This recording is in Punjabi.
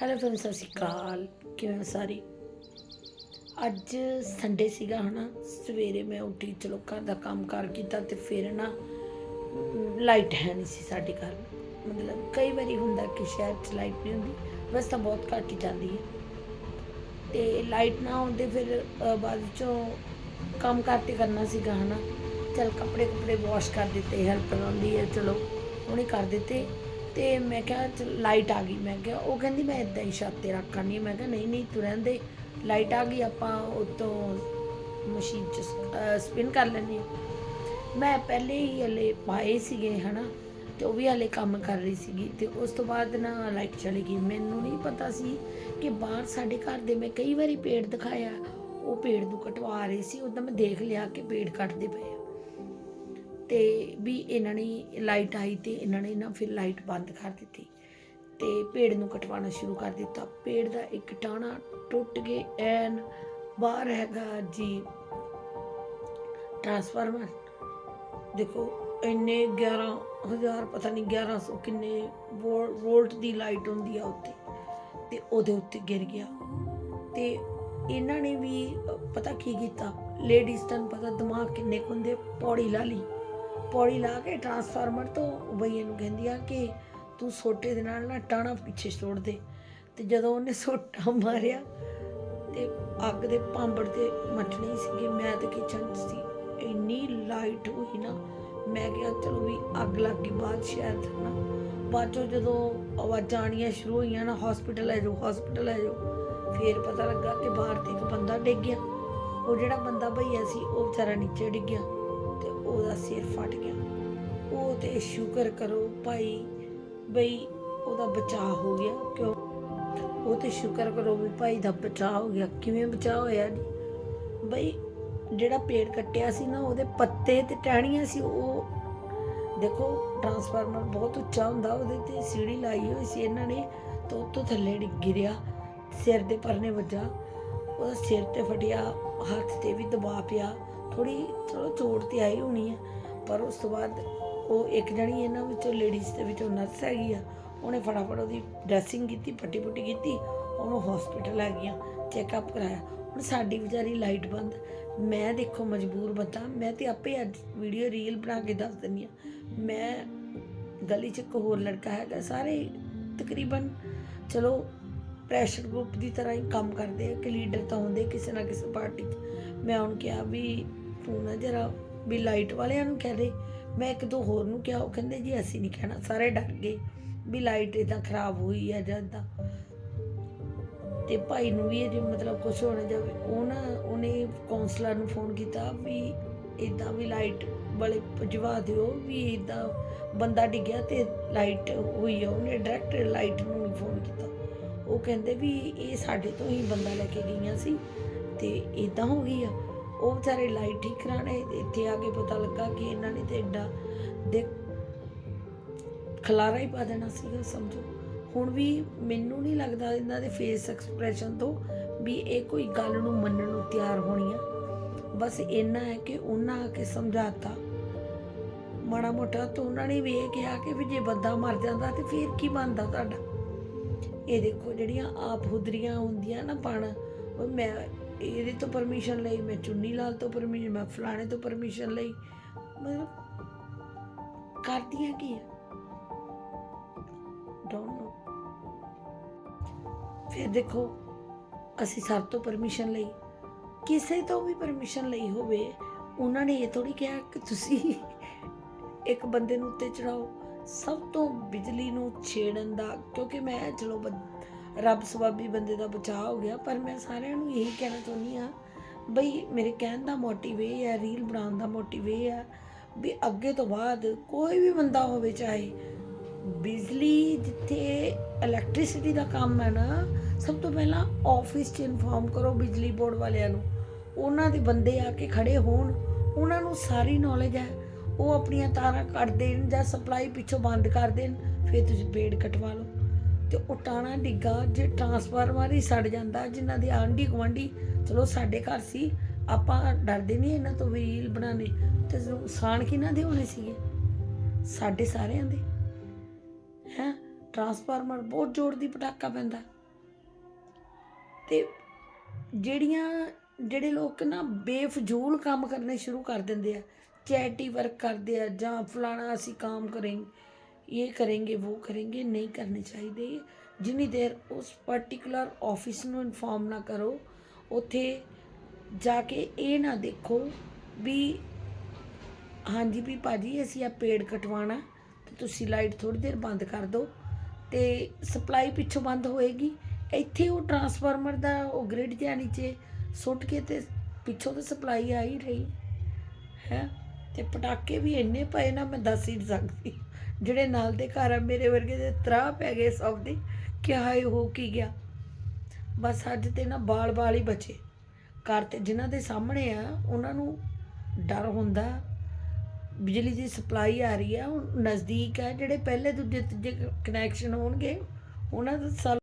ਹੈਲੋ ਫਰੈਂਡਸ ਸਤਿ ਸ਼੍ਰੀ ਅਕਾਲ। ਕਿਵੇਂ ਹੋ ਸਾਰੇ? ਅੱਜ ਸੰਡੇ ਸੀਗਾ ਹਨਾ, ਸਵੇਰੇ ਮੈਂ ਉੱਠੀ, ਚਲੋ ਘਰ ਦਾ ਕੰਮ ਕਾਰ ਕੀਤਾ ਤੇ ਫਿਰ ਨਾ ਲਾਈਟ ਹੈ ਨਹੀਂ ਸੀ ਸਾਡੇ ਘਰ। ਮਤਲਬ ਕਈ ਵਾਰੀ ਹੁੰਦਾ ਕਿ ਸ਼ਹਿਰ 'ਚ ਲਾਈਟ ਨਹੀਂ ਹੁੰਦੀ ਵੈਸੇ ਤਾਂ ਬਹੁਤ ਘੱਟ ਹੀ ਜਾਂਦੀ ਹੈ। ਤੇ ਲਾਈਟ ਨਾ ਆਉਂਦੇ ਫਿਰ ਬਾਅਦ ਚੋਂ ਕੰਮ ਕਰਤੇ ਕਰਨਾ ਸੀਗਾ ਹਨਾ। ਚਲ ਕੱਪੜੇ ਕੱਪੜੇ ਵਾਸ਼ ਕਰ ਦਿੱਤੇ ਹੈਲਪ ਆਉਂਦੀ ਹੈ, ਚਲੋ, ਉਹਨੇ ਕਰ ਦਿੱਤੇ। ਤੇ ਮੈਂ ਕਿਹਾ ਚਲ ਲਾਈਟ ਆ ਗਈ। ਮੈਂ ਕਿਹਾ ਉਹ ਕਹਿੰਦੀ, ਮੈਂ ਇਦਾਂ ਹੀ ਛੱਤ ਤੇ ਰੱਖ ਕਰਨੀ ਮੈਂ ਕਿਹਾ, ਨਹੀਂ ਨਹੀਂ, ਤੂੰ ਰਹਿੰਦੇ ਲਾਈਟ ਆ ਗਈ, ਆਪਾਂ ਉਤੋਂ ਮਸ਼ੀਨ ਚ ਸਪਿਨ ਕਰ ਲੈਂਦੇ ਹਾਂ। ਮੈਂ ਪਹਿਲੇ ਹੀ ਹਲੇ ਪਾਏ ਸੀਗੇ, ਹਨਾ, ਤੇ ਉਹ ਵੀ ਹਲੇ ਕੰਮ ਕਰ ਰਹੀ ਸੀਗੀ। ਤੇ ਉਸ ਤੋਂ ਬਾਅਦ ਨਾ ਲਾਈਟ ਚਲੀ ਗਈ। ਮੈਨੂੰ ਨਹੀਂ ਪਤਾ ਸੀ ਕਿ ਬਾਹਰ ਸਾਡੇ ਘਰ ਦੇ ਮੈਂ ਕਈ ਵਾਰੀ ਪੇੜ ਦਿਖਾਇਆ, ਉਹ ਪੇੜ ਨੂੰ ਕਟਵਾ ਰਹੇ ਸੀ। ਉਦੋਂ ਮੈਂ ਦੇਖ ਲਿਆ ਕਿ ਪੇੜ ਕੱਟਦੇ ਪਏ ਆ। ਤੇ ਵੀ ਇਹਨਾਂ ਨੇ ਲਾਈਟ ਆਈ ਤੇ ਇਹਨਾਂ ਨੇ ਨਾ ਫਿਰ ਲਾਈਟ ਬੰਦ ਕਰ ਦਿੱਤੀ ਤੇ ਪੇੜ ਨੂੰ ਕਟਵਾਉਣਾ ਸ਼ੁਰੂ ਕਰ ਦਿੱਤਾ। ਪੇੜ ਦਾ ਇੱਕ ਟਾਣਾ ਟੁੱਟ ਕੇ ਐਨ ਬਾਹਰ ਹੈਗਾ ਜੀ। ਟਰਾਂਸਫਾਰਮਰ ਦੇਖੋ ਇੰਨੇ 11000 ਪਤਾ ਨਹੀਂ 1100 ਕਿੰਨੇ ਵੋਲ- ਵੋਲਟ ਦੀ ਲਾਈਟ ਹੁੰਦੀ ਆ ਉੱਤੇ ਤੇ ਉਹਦੇ ਉੱਤੇ ਗਿਰ ਗਿਆ। ਤੇ ਇਹਨਾਂ ਨੇ ਵੀ ਪਤਾ ਕੀ ਕੀਤਾ? ਲੇਡੀਜ਼ ਤੁਹਾਨੂੰ ਪਤਾ ਦਿਮਾਗ ਕਿੰਨੇ ਕੁ ਹੁੰਦੇ ਪੌੜੀ ਲਾ ਲਈ। ਪੌੜੀ ਲਾ ਕੇ ਟਰਾਂਸਫਾਰਮਰ ਤੋਂ ਬਈਏ ਨੂੰ ਕਹਿੰਦੀ ਆ ਕਿ ਤੂੰ ਸੋਟੇ ਦੇ ਨਾਲ ਨਾ ਟਾਣਾ ਪਿੱਛੇ ਛੋੜ ਦੇ। ਤੇ ਜਦੋਂ ਉਹਨੇ ਸੋਟਾ ਮਾਰਿਆ ਤੇ ਅੱਗ ਦੇ ਭਾਂਬੜ ਤੇ ਮੱਠਣੀ ਸੀਗੀ। ਮੈਂ ਤੇ ਕਿਚਨ 'ਚ ਸੀ। ਇੰਨੀ ਲਾਈਟ ਹੋਈ ਨਾ, ਮੈਂ ਕਿਹਾ ਚਲੋ ਵੀ ਅੱਗ ਲੱਗ ਗਈ ਬਾਅਦ ਸ਼ਾਇਦ ਨਾ। ਬਾਅਦ ਚੋਂ ਜਦੋਂ ਆਵਾਜ਼ਾਂ ਆਣੀਆਂ ਸ਼ੁਰੂ ਹੋਈਆਂ ਨਾ ਹਸਪੀਟਲ ਆ ਜਾਓ ਹਸਪੀਟਲ ਆ ਜਾਓ, ਫੇਰ ਪਤਾ ਲੱਗਾ ਕਿ ਬਾਹਰ ਤੇ ਇੱਕ ਬੰਦਾ ਡਿੱਗ ਗਿਆ। ਉਹ ਜਿਹੜਾ ਬੰਦਾ ਭਈਆ ਸੀ, ਉਹ ਵਿਚਾਰਾ ਨੀਚੇ ਡਿੱਗ ਗਿਆ। ਉਹਦਾ ਸਿਰ ਫਟ ਗਿਆ। ਉਹ ਤੇ ਸ਼ੁਕਰ ਕਰੋ ਭਾਈ ਬਈ ਉਹਦਾ ਬਚਾਅ ਹੋ ਗਿਆ। ਕਿਉਂ? ਉਹ ਤੇ ਸ਼ੁਕਰ ਕਰੋ ਵੀ ਭਾਈ ਦਾ ਬਚਾਅ ਹੋ ਗਿਆ। ਕਿਵੇਂ ਬਚਾਅ ਹੋਇਆ ਜੀ? ਬਈ ਜਿਹੜਾ ਪੇੜ ਕੱਟਿਆ ਸੀ ਨਾ, ਉਹਦੇ ਪੱਤੇ ਤੇ ਟਹਿਣੀਆਂ ਸੀ, ਉਹ ਦੇਖੋ ਟਰਾਂਸਫਾਰਮਰ ਬਹੁਤ ਉੱਚਾ ਹੁੰਦਾ, ਉਹਦੇ ਤੇ ਸੀੜੀ ਲਾਈ ਹੋਈ ਸੀ, ਇਹਨਾਂ ਨੇ ਤਾਂ ਉੱਤੋਂ ਥੱਲੇ ਗਿਰਿਆ, ਸਿਰ ਦੇ ਪਰਨੇ ਵੱਜਾ, ਉਹਦਾ ਸਿਰ ਤੇ ਫਟਿਆ, ਹੱਥ ਤੇ ਵੀ ਦਬਾਅ ਪਿਆ। ਥੋੜੀ ਚਲੋ ਚੋਟ ਤੇ ਆਈ ਹੋਣੀ ਹੈ ਪਰ ਉਸ ਤੋਂ ਬਾਅਦ ਉਹ ਇੱਕ ਜਣੀ ਇਹਨਾਂ ਵਿੱਚੋਂ ਲੇਡੀਜ਼ ਦੇ ਵਿੱਚੋਂ ਨਰਸ ਹੈਗੀ ਆ, ਉਹਨੇ ਫਟਾਫਟ ਉਹਦੀ ਡਰੈਸਿੰਗ ਕੀਤੀ ਪੱਟੀ ਪੁੱਟੀ ਕੀਤੀ, ਉਹਨੂੰ ਹਸਪੀਟਲ ਲੈ ਗਈਆਂ ਚੈੱਕਅਪ ਕਰਾਇਆ। ਹੁਣ ਸਾਡੀ ਵਿਚਾਰੀ ਲਾਈਟ ਬੰਦ, ਮੈਂ ਦੇਖੋ ਮਜਬੂਰ ਬੰਦਾ, ਮੈਂ ਤੇ ਆਪੇ ਅੱਜ ਵੀਡੀਓ ਰੀਲ ਬਣਾ ਕੇ ਦੱਸ ਦਿੰਦੀ ਆ। ਮੈਂ ਗਲੀ 'ਚ ਇੱਕ ਹੋਰ ਲੜਕਾ ਹੈਗਾ, ਸਾਰੇ ਤਕਰੀਬਨ, ਚਲੋ ਪ੍ਰੈਸ਼ਰ ਗਰੁੱਪ ਦੀ ਤਰ੍ਹਾਂ ਹੀ ਕੰਮ ਕਰਦੇ ਆ, ਕਿ ਲੀਡਰ ਤਾਂ ਹੁੰਦੇ ਕਿਸੇ ਨਾ ਕਿਸੇ ਪਾਰਟੀ 'ਚ। ਮੈਂ ਉਹਨੂੰ ਕਿਹਾ ਵੀ ਤੂੰ ਨਾ ਜਰਾ ਵੀ ਲਾਈਟ ਵਾਲਿਆਂ ਨੂੰ ਕਹਿ ਦੇ। ਮੈਂ ਇੱਕ ਦੋ ਹੋਰ ਨੂੰ ਕਿਹਾ, ਉਹ ਕਹਿੰਦੇ ਜੀ ਅਸੀਂ ਨਹੀਂ ਕਹਿਣਾ, ਸਾਰੇ ਡਰ ਗਏ ਵੀ ਲਾਈਟ ਇਦਾਂ ਖਰਾਬ ਹੋਈ ਆ ਜਾਂ ਏਦਾਂ। ਤੇ ਭਾਈ ਨੂੰ ਵੀ ਇਹ ਮਤਲਬ ਕੁਝ ਹੋਣਾ ਜਾਵੇ। ਉਹ ਨਾ, ਉਹਨੇ ਕਾਉਂਸਲਰ ਨੂੰ ਫੋਨ ਕੀਤਾ ਵੀ ਇਦਾਂ ਵੀ ਲਾਈਟ ਵਾਲੇ ਭਜਵਾ ਦਿਓ, ਵੀ ਇਦਾਂ ਬੰਦਾ ਡਿੱਗਿਆ ਤੇ ਲਾਈਟ ਹੋਈ ਆ, ਉਹਨੇ ਡਾਇਰੈਕਟ ਲਾਈਟ ਨੂੰ ਨਹੀਂ ਫੋਨ ਕੀਤਾ। ਉਹ ਕਹਿੰਦੇ ਵੀ ਇਹ ਸਾਡੇ ਤੋਂ ਹੀ ਬੰਦਾ ਲੈ ਕੇ ਗਈਆਂ ਸੀ ਤੇ ਇਦਾਂ ਹੋ ਗਈ ਆ। ਉਹ ਵਿਚਾਰੇ ਲਾਈਟ ਠੀਕ ਕਰਾਣੇ ਇੱਥੇ ਆ ਕੇ ਪਤਾ ਲੱਗਾ ਕਿ ਇਹਨਾਂ ਨੇ ਤੇ ਐਡਾ ਦੇ ਖਲਾਰਾ ਹੀ ਪਾ ਦੇਣਾ ਸੀਗਾ, ਸਮਝੋ। ਹੁਣ ਵੀ ਮੈਨੂੰ ਨਹੀਂ ਲੱਗਦਾ ਇਹਨਾਂ ਦੇ ਫੇਸ ਐਕਸਪ੍ਰੈਸ਼ਨ ਤੋਂ ਵੀ ਇਹ ਕੋਈ ਗੱਲ ਨੂੰ ਮੰਨਣ ਨੂੰ ਤਿਆਰ ਹੋਣੀ ਆ। ਬਸ ਇੰਨਾ ਹੈ ਕਿ ਉਹਨਾਂ ਆ ਕੇ ਸਮਝਾਤਾ। ਮਾੜਾ ਮੋਟਾ ਤਾਂ ਉਹਨਾਂ ਨੇ ਵੀ ਇਹ ਕਿਹਾ ਕਿ ਵੀ ਜੇ ਬੰਦਾ ਮਰ ਜਾਂਦਾ ਤੇ ਫਿਰ ਕੀ ਬਣਦਾ ਤੁਹਾਡਾ? ਇਹ ਦੇਖੋ ਜਿਹੜੀਆਂ ਆਪ ਹੁਦਰੀਆਂ ਹੁੰਦੀਆਂ ਨਾ ਪਣ, ਉਹ ਮੈਂ ਇਹਦੇ ਤੋਂ ਪਰਮਿਸ਼ਨ ਲਈ, ਮੈਂ ਚੁੰਨੀ ਲਾਲ ਤੋਂ ਪਰਮਿਸ਼ਨ ਮੈਂ ਫਲਾਣੇ ਤੋਂ ਪਰਮਿਸ਼ਨ ਲਈ। ਮਤਲਬ ਕਰਦੀਆਂ ਕੀ ਆ? ਡੋਨਟ ਨੋ ਫਿਰ ਦੇਖੋ, ਅਸੀਂ ਸਰ ਤੋਂ ਪਰਮਿਸ਼ਨ ਲਈ, ਕਿਸੇ ਤੋਂ ਵੀ ਪਰਮਿਸ਼ਨ ਲਈ ਹੋਵੇ, ਉਹਨਾਂ ਨੇ ਇਹ ਥੋੜੀ ਕਿਹਾ ਕਿ ਤੁਸੀਂ ਇੱਕ ਬੰਦੇ ਨੂੰ ਉੱਤੇ ਚੜਾਓ ਸਭ ਤੋਂ ਬਿਜਲੀ ਨੂੰ ਛੇੜਨ ਦਾ, ਕਿਉਂਕਿ ਮੈਂ, ਚਲੋ ਰੱਬ ਸਵਾਬੀ ਬੰਦੇ ਦਾ ਬਚਾਅ ਹੋ ਗਿਆ, ਪਰ ਮੈਂ ਸਾਰਿਆਂ ਨੂੰ ਇਹੀ ਕਹਿਣਾ ਚਾਹੁੰਦੀ ਆ ਬਈ ਮੇਰੇ ਕਹਿਣ ਦਾ ਮੋਟਿਵ ਇਹ ਹੈ ਰੀਲ ਬਣਾਉਣ ਦਾ ਮੋਟਿਵ ਇਹ ਹੈ ਵੀ ਅੱਗੇ ਤੋਂ ਬਾਅਦ ਕੋਈ ਵੀ ਬੰਦਾ ਹੋਵੇ, ਚਾਹੇ ਬਿਜਲੀ ਜਿੱਥੇ ਇਲੈਕਟ੍ਰਿਸਿਟੀ ਦਾ ਕੰਮ ਹੈ ਨਾ, ਸਭ ਤੋਂ ਪਹਿਲਾਂ ਆਫਿਸ 'ਚ ਇਨਫੋਰਮ ਕਰੋ ਬਿਜਲੀ ਬੋਰਡ ਵਾਲਿਆਂ ਨੂੰ। ਉਹਨਾਂ ਦੇ ਬੰਦੇ ਆ ਕੇ ਖੜੇ ਹੋਣ, ਉਹਨਾਂ ਨੂੰ ਸਾਰੀ ਨੌਲੇਜ ਹੈ, ਉਹ ਆਪਣੀਆਂ ਤਾਰਾਂ ਕੱਟ ਦੇਣ ਜਾਂ ਸਪਲਾਈ ਪਿੱਛੋਂ ਬੰਦ ਕਰ ਦੇਣ, ਫਿਰ ਤੁਸੀਂ ਪੇੜ ਕਟਵਾ ਲਓ। ਤੇ ਉਹ ਟਾਣਾ ਡਿੱਗਾ, ਜੇ ਟਰਾਂਸਫਾਰਮਰ ਹੀ ਸੜ ਜਾਂਦਾ, ਜਿਨ੍ਹਾਂ ਦੇ ਆਂਢੀ ਗੁਆਂਢੀ, ਚਲੋ ਸਾਡੇ ਘਰ ਸੀ, ਆਪਾਂ ਡਰਦੇ ਨਹੀਂ ਇਹਨਾਂ ਤੋਂ ਵੀ ਰੀਲ ਬਣਾਣੇ ਤੇ ਨੁਕਸਾਨ ਕਿਹਨਾਂ ਦੇ ਹੋਣੇ ਸੀਗੇ? ਸਾਡੇ ਸਾਰਿਆਂ ਦੇ। ਹੈ? ਟਰਾਂਸਫਾਰਮਰ ਬਹੁਤ ਜ਼ੋਰ ਦੀ ਪਟਾਕਾ ਪੈਂਦਾ। ਤੇ ਜਿਹੜੀਆਂ, ਜਿਹੜੇ ਲੋਕ ਨਾ ਬੇਫਜ਼ੂਲ ਕੰਮ ਕਰਨੇ ਸ਼ੁਰੂ ਕਰ ਦਿੰਦੇ ਆ, ਚੈਰਿਟੀ ਵਰਕ ਕਰਦੇ ਆ, ਜਾਂ ਫਲਾਣਾ ਅਸੀਂ ਕੰਮ ਕरेंगे ये करेंगे, वो करेंगे, नहीं करने चाहिए। ਜਿੰਨੀ ਦੇਰ ਉਸ ਪਾਰਟਿਕੂਲਰ ਆਫਿਸ ਨੂੰ ਇਨਫੋਰਮ ਨਾ ਕਰੋ ਉਥੇ ਜਾ ਕੇ ਇਹ ਨਾ ਦੇਖੋ ਵੀ ਹਾਂਜੀ ਵੀ ਭਾਜੀ ਅਸੀਂ ਆ ਪੇੜ ਕਟਵਾਣਾ ਤੇ ਤੁਸੀਂ ਲਾਈਟ ਥੋੜੀ ਦੇਰ ਬੰਦ ਕਰ ਦਿਓ ਤੇ ਸਪਲਾਈ ਪਿੱਛੋਂ ਬੰਦ ਹੋਏਗੀ ਇੱਥੇ ਉਹ ਟਰਾਂਸਫਾਰਮਰ ਦਾ ਉਹ ਗ੍ਰਿਡ ਜਿਹਾ ਨੀਚੇ ਸੁੱਟ ਕੇ ਤੇ ਪਿੱਛੋਂ ਤੇ ਸਪਲਾਈ ਆ ਹੀ ਰਹੀ ਹੈ ਤੇ ਪਟਾਕੇ ਵੀ ਇੰਨੇ ਪਏ ਨਾ ਮੈਂ ਦੱਸ ਹੀ ਨਹੀਂ ਸਕਦੀ। ਜਿਹੜੇ ਨਾਲ ਦੇ ਘਰ ਆ, ਮੇਰੇ ਵਰਗੇ ਦੇ ਤਰਾ ਪੈ ਗਏ ਸਭ ਦੇ, ਕਿਆ ਇਹ ਹੋ ਕੀ ਗਿਆ? ਬਸ ਅੱਜ ਤੇ ਨਾ ਬਾਲ ਬਾਲ ਹੀ ਬਚੇ। ਘਰ ਤੇ ਜਿਨ੍ਹਾਂ ਦੇ ਸਾਹਮਣੇ ਆ, ਉਹਨਾਂ ਨੂੰ ਡਰ ਹੁੰਦਾ। ਬਿਜਲੀ ਦੀ ਸਪਲਾਈ ਆ ਰਹੀ ਆ, ਉਹ ਨਜ਼ਦੀਕ ਆ, ਜਿਹੜੇ ਪਹਿਲੇ, ਦੂਜੇ, ਤੀਜੇ ਕਨੈਕਸ਼ਨ ਹੋਣਗੇ, ਉਹਨਾਂ ਦਾ ਸਾਲ